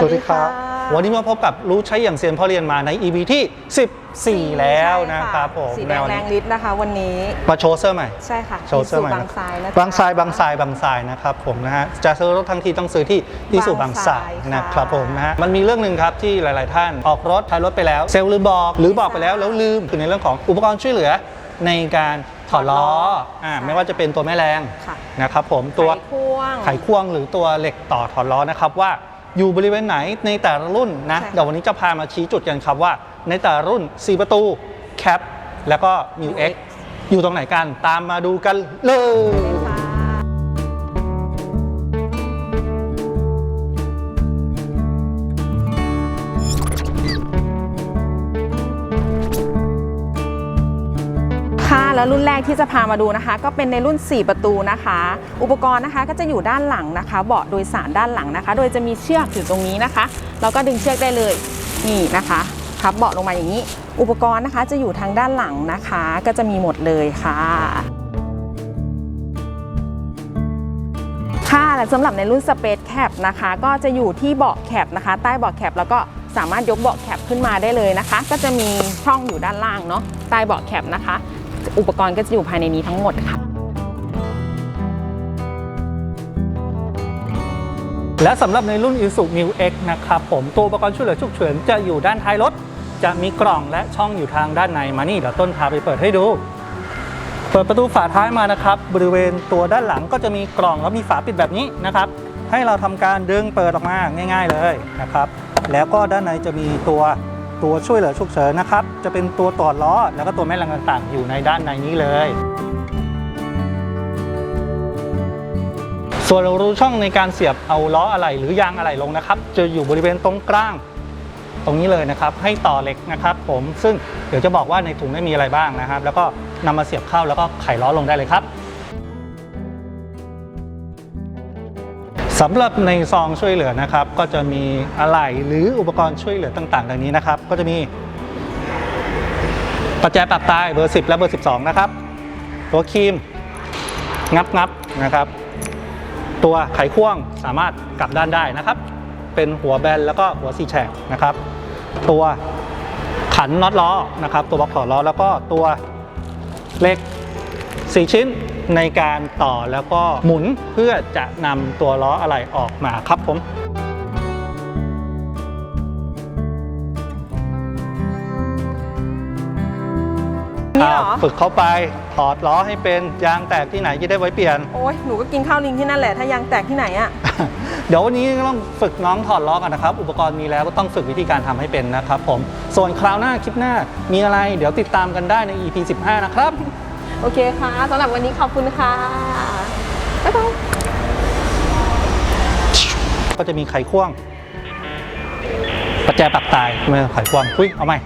สวัสดีค่ะวันนี้มาพบกับรู้ใช้อย่างเซียนพ่อเรียนมาใน EP ที่ 14 แล้วนะครับผมสีแดงนวแรงฤทธิ์นะคะ วันนี้มาโชว์เสื้อใหม่ ใช่ค่ะ โชว์เสื้อใหม่ที่บางทรายนะจ๊ะบางทรายบางทรายบางทรายนะครับผมนะฮะ จะซื้อรถทั้งทีต้องซื้อที่ที่สู่บางทรายบางทรายค่ะนะครับผมนะฮะ มันมีเรื่องหนึ่งครับที่หลาย ๆ ท่านออกรถใช้รถไปแล้ว เซลล์ลืมบอก หรือบอกไปแล้วแล้วลืมคือในเรื่องของอุปกรณ์ช่วยเหลือในการถอดล้ออ่าไม่ว่าจะเป็นตัวแม่แรงค่ะนะครับผมตัวไขควงไขควงหรือตัวเหล็กต่อถอดล้อนะครับว่า อยู่บริเวณไหนในแต่ละรุ่นนะใช่ค่ะเดี๋ยววันนี้จะพามาชี้จุดกันครับว่า ในแต่ละรุ่น 4 ประตูแคปแล้วก็มิวเอ็กอยู่ตรงไหนกันตามมาดูกันเลย แล้วรุ่นแรกที่จะพามาดูนะคะ ก็เป็นในรุ่น 4 ประตูนะคะ อุปกรณ์นะคะก็จะอยู่ด้านหลังนะคะ เบาะโดยสารด้านหลังนะคะ โดยจะมีเชือกอยู่ตรงนี้นะคะ แล้วก็ดึงเชือกได้เลยนี่นะคะพับเบาะลงมาอย่างนี้ อุปกรณ์นะคะจะอยู่ทางด้านหลังนะคะ ก็จะมีหมดเลยค่ะค่ะและสำหรับในรุ่น Space Cap นะคะ ก็จะอยู่ที่เบาะแคปนะคะ ใต้เบาะแคปแล้วก็สามารถยกเบาะแคปขึ้นมาได้เลยนะคะ ก็จะมีช่องอยู่ด้านล่างเนาะใต้เบาะแคปนะคะ อุปกรณ์ก็จะอยู่ภายในนี้ทั้งหมดค่ะ และสำหรับในรุ่น i s u m i x นะครับผมตัวอุปกรณ์ช่วยเหลือฉุกเฉินจะอยู่ด้านท้ายรถ จะมีกล่องและช่องอยู่ทางด้านในมานี่เดี๋ยวต้นพาไปเปิดให้ดู เปิดประตูฝาท้ายมานะครับ บริเวณตัวด้านหลังก็จะมีกล่องแล้วมีฝาปิดแบบนี้นะครับ ให้เราทำการดึงเปิดออกมาง่าย ๆเลยนะครับ แล้วก็ด้านในจะมีตัว ตัวช่วยเหลือฉุกเฉินนะครับ จะเป็นตัวต่อล้อ แล้วก็ตัวแม่แรงต่างๆ อยู่ในด้านในนี้เลย ส่วนรูช่องในการเสียบเอาล้ออะไหล่หรือยางอะไหล่ลงนะครับ จะอยู่บริเวณตรงกลางตรงนี้เลยนะครับ ให้ต่อเหล็กนะครับ ผมซึ่งเดี๋ยวจะบอกว่าในถุงได้มีอะไรบ้างนะครับ แล้วก็นำมาเสียบเข้าแล้วก็ไขล้อลงได้เลยครับ สำหรับในซองช่วยเหลือนะครับ ก็จะมีอะไหล่หรืออุปกรณ์ช่วยเหลือต่างๆ ดังนี้นะครับ ก็จะมีประแจปรับตายเบอร์ 10 และเบอร์ 12 นะครับ ตัวครีมงับงับๆนะครับ ตัวไขควงสามารถกลับด้านได้นะครับ เป็นหัวแบนแล้วก็หัวสี่แฉกนะครับ ตัวขันน็อตล้อนะครับ ตัวบล็อกถอดล้อแล้วก็ตัวเหล็ก 4 ชิ้นในการต่อแล้วก็หมุนเพื่อจะนำตัวล้ออะไรออกมาครับผมนี่เหรออ่าฝึกเข้าไปถอดล้อให้เป็นยางแตกที่ไหนจะได้ไว้เปลี่ยน โอ้ยหนูก็กินข้าวลิงที่นั่นแหละ ถ้ายางแตกที่ไหนอะเดี๋ยววันนี้ต้องฝึกน้องถอดล้อกันนะครับ อุปกรณ์มีแล้วก็ต้องฝึกวิธีการทำให้เป็นนะครับผม ส่วนคราวหน้าคลิปหน้ามีอะไร เดี๋ยวติดตามกันได้ใน EP 15 นะครับ โอเคค่ะสำหรับวันนี้ขอบคุณค่ะบ๊ายบายก็จะมีไขควงประแจปักตายไม่ไข่ควงอุ้ยเอาใหม่